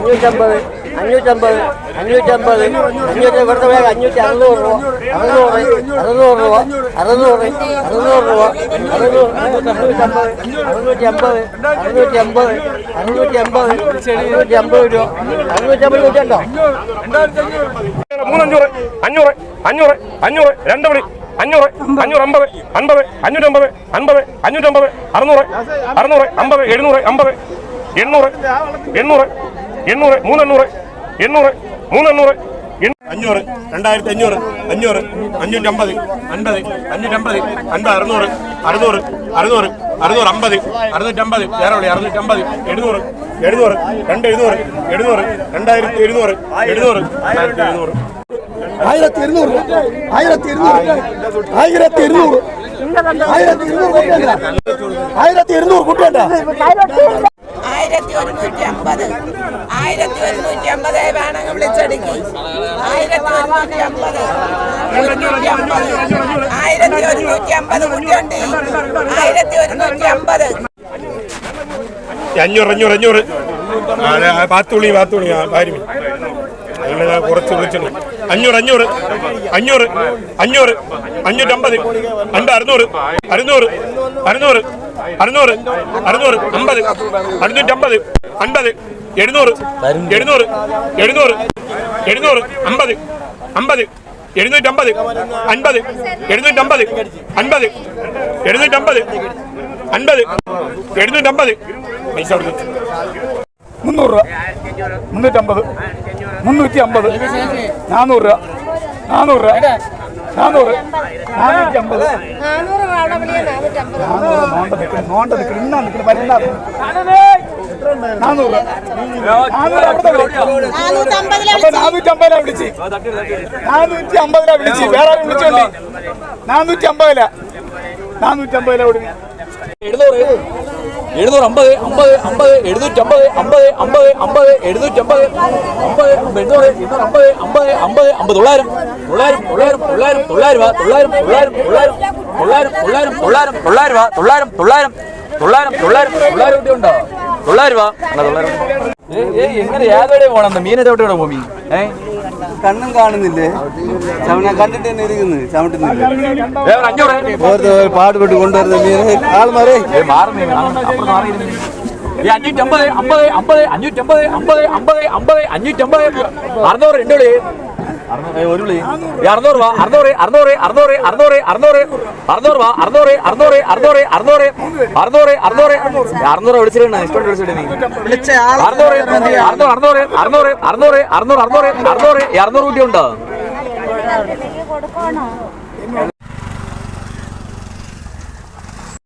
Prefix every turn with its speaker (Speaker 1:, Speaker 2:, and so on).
Speaker 1: അഞ്ഞൂറ്റമ്പത് അഞ്ഞൂറ്റമ്പത് അഞ്ഞൂറ്റമ്പത്. അഞ്ഞൂറ്റി ഇവിടുത്തെ വേഗം അഞ്ഞൂറ്റി അറുന്നൂറ് രൂപ. അറുന്നൂറ് അറുന്നൂറ് രൂപ അറുന്നൂറ് അറുന്നൂറ് രൂപ അറുന്നൂറ് അറുന്നൂറ്റമ്പത് അറുന്നൂറ്റി അമ്പത് അറുന്നൂറ്റി അമ്പത് അറുന്നൂറ്റി അമ്പത് അറുന്നൂറ്റി അമ്പത് രൂപ അറുന്നൂറ്റമ്പത്
Speaker 2: അഞ്ഞൂറ് അഞ്ഞൂറ് അഞ്ഞൂറ് രണ്ട് മണി അഞ്ഞൂറ് അഞ്ഞൂറ് അമ്പത് അൻപത് അഞ്ഞൂറ്റമ്പത് അൻപത് അഞ്ഞൂറ്റമ്പത് അറുന്നൂറ് അറുന്നൂറ് അമ്പത് എഴുന്നൂറ് അമ്പത് എണ്ണൂറ് എണ്ണൂറ് എണ്ണൂറ് മൂന്നെണ്ണൂറ് എണ്ണൂറ് മൂന്നെണ്ണൂറ് അഞ്ഞൂറ് രണ്ടായിരത്തി അഞ്ഞൂറ് അഞ്ഞൂറ് അഞ്ഞൂറ്റമ്പത് അൻപത് അഞ്ഞൂറ്റമ്പത് അൻപത് അറുന്നൂറ് അറുന്നൂറ് അറുന്നൂറ് അറുന്നൂറ് അമ്പത് അറുന്നൂറ്റമ്പത് വേറെ വിളി അറുന്നൂറ്റമ്പത് എഴുന്നൂറ് എഴുന്നൂറ് രണ്ട് എഴുന്നൂറ് എഴുന്നൂറ് രണ്ടായിരത്തി എഴുന്നൂറ് എഴുന്നൂറ് രണ്ടായിരത്തി എഴുന്നൂറ്
Speaker 3: ആയിരത്തി ഇരുന്നൂറ് ആയിരത്തി ഇരുന്നൂറ് ആയിരത്തി ഇരുന്നൂറ് ആയിരത്തി ഇരുന്നൂറ് കുട്ടിയണ്ട ആയിരത്തി ഇരുന്നൂറ് കുട്ടിയണ്ട
Speaker 4: ആയിരത്തി ഒരുന്നൂറ്റി അമ്പത് ആയിരത്തി ഒരുന്നൂറ്റി അമ്പത് വേണമെങ്കിൽ വിളിച്ചെടുക്കി. ആയിരത്തി ഒരുന്നൂറ്റി അമ്പത് ഒരുന്നൂറ്റി അമ്പത് ആയിരത്തി ഒരുന്നൂറ്റി അമ്പത് കുട്ടിയുണ്ട് ആയിരത്തി ഒരുന്നൂറ്റി അമ്പത്
Speaker 2: അഞ്ഞൂറ് അഞ്ഞൂറ് അഞ്ഞൂറ് പാത്തുള്ളി പാത്തുള്ളി ആ ഭാര്യ. അങ്ങനെ കുറച്ച് വിളിച്ചിട്ടുണ്ട്. അഞ്ഞൂറ് അഞ്ഞൂറ് അഞ്ഞൂറ് അഞ്ഞൂറ് അഞ്ഞൂറ്റമ്പത് അണ്ട് അറുന്നൂറ് അറുന്നൂറ് അറുന്നൂറ്. അറുന്നൂറ് അറുന്നൂറ് അമ്പത് അറുന്നൂറ്റമ്പത് അൻപത് എഴുന്നൂറ് എഴുന്നൂറ് എഴുന്നൂറ് എഴുന്നൂറ് അമ്പത് അമ്പത് എഴുന്നൂറ്റമ്പത് അൻപത് എഴുന്നൂറ്റമ്പത് അൻപത് എഴുന്നൂറ്റമ്പത് അൻപത് എഴുന്നൂറ്റമ്പത്. പൈസ
Speaker 3: മുന്നൂറ് രൂപ. മുന്നൂറ്റമ്പത് മുന്നൂറ്റി അമ്പത് നാനൂറ് രൂപ നാനൂറ് രൂപ. നാനൂറ്. നാനൂറ്റി അമ്പത്
Speaker 5: നാനൂറ് വാട വിളിയ നാനൂറ്റമ്പത്.
Speaker 3: നാനൂറ് നോണ്ട നിൽക്കുന്നു നോണ്ട നിൽക്കുന്നു ഇന്നാ നിൽക്കുന്നു വരുന്ന നാനൂറ്. അപ്പൊ നാനൂറ്റി അമ്പതിലാ വിളിച്ച്. നാനൂറ്റി അമ്പതിലാ വിളിച്ച്. വേറെ ആരും വിളിച്ചോണ്ടി നാനൂറ്റി അമ്പതിലാ നാനൂറ്റി അമ്പതിലാ വിളി
Speaker 6: എഴുന്നൂറ്. എഴുന്നൂറ് അമ്പത് അമ്പത് അമ്പത് എഴുന്നൂറ്റമ്പത് അമ്പത് അമ്പത് അമ്പത് എഴുന്നൂറ്റമ്പത് അമ്പത് എണ്ണൂറ് എണ്ണൂറ് അമ്പത് അമ്പത് അമ്പത് അമ്പത് തൊള്ളായിരം തൊള്ളായിരം തൊള്ളായിരം തൊള്ളായിരം തൊള്ളായിരം തൊള്ളായിരം തൊള്ളായിരം തൊള്ളായിരം തൊള്ളായിരം തൊള്ളായിരം തൊള്ളായിരം രൂപ തൊള്ളായിരം തൊള്ളായിരം തൊള്ളായിരം തൊള്ളായിരം തൊള്ളായിരം രൂപ ഉണ്ടോ തൊള്ളായിരം രൂപ ഏയ് എങ്ങനെ ഏതോടെ പോകണം മീനെ എവിടെ പോകും ഏഹ്
Speaker 7: കണ്ണും കാണുന്നില്ലേ? ചവണ കണ്ടിട്ട് തന്നെ ഇരിക്കുന്നു. ചവിട്ടുന്നില്ലേ? പാടുപെട്ട് കൊണ്ടുവരുന്ന മീൻ ആൾമാരെ
Speaker 6: അഞ്ഞൂറ്റമ്പത് അമ്പത് അമ്പത് അഞ്ഞൂറ്റമ്പത് അമ്പത് അമ്പത് അഞ്ഞൂറ്റമ്പത്. അറുന്നൂറ് രണ്ടോളി ഒരു വിളി ഈ അറുന്നൂറ് രൂപ അറുന്നൂറ് അറുന്നൂറ് അറുന്നൂറ് അറുന്നൂറ് അറുന്നൂറ് അറുന്നൂറ് രൂപ അറുന്നൂറ് അറുന്നൂറ് അറുന്നൂറ് അറുന്നൂറ് അറുന്നൂറ് അറുന്നൂറ് ഏയ് അറുന്നൂറ് വിളിച്ചിട്ടുണ്ട് ഇഷ്ടം വിളിച്ചിട്ട് നീ അറുന്നൂറ് അറുന്നൂറ് അറുന്നൂറ് അറുന്നൂറ് അറുന്നൂറ് അറുന്നൂറ് അറുന്നൂറ് അറുന്നൂറ് കൂട്ടി ഉണ്ടോ
Speaker 5: കൊടുക്കണോ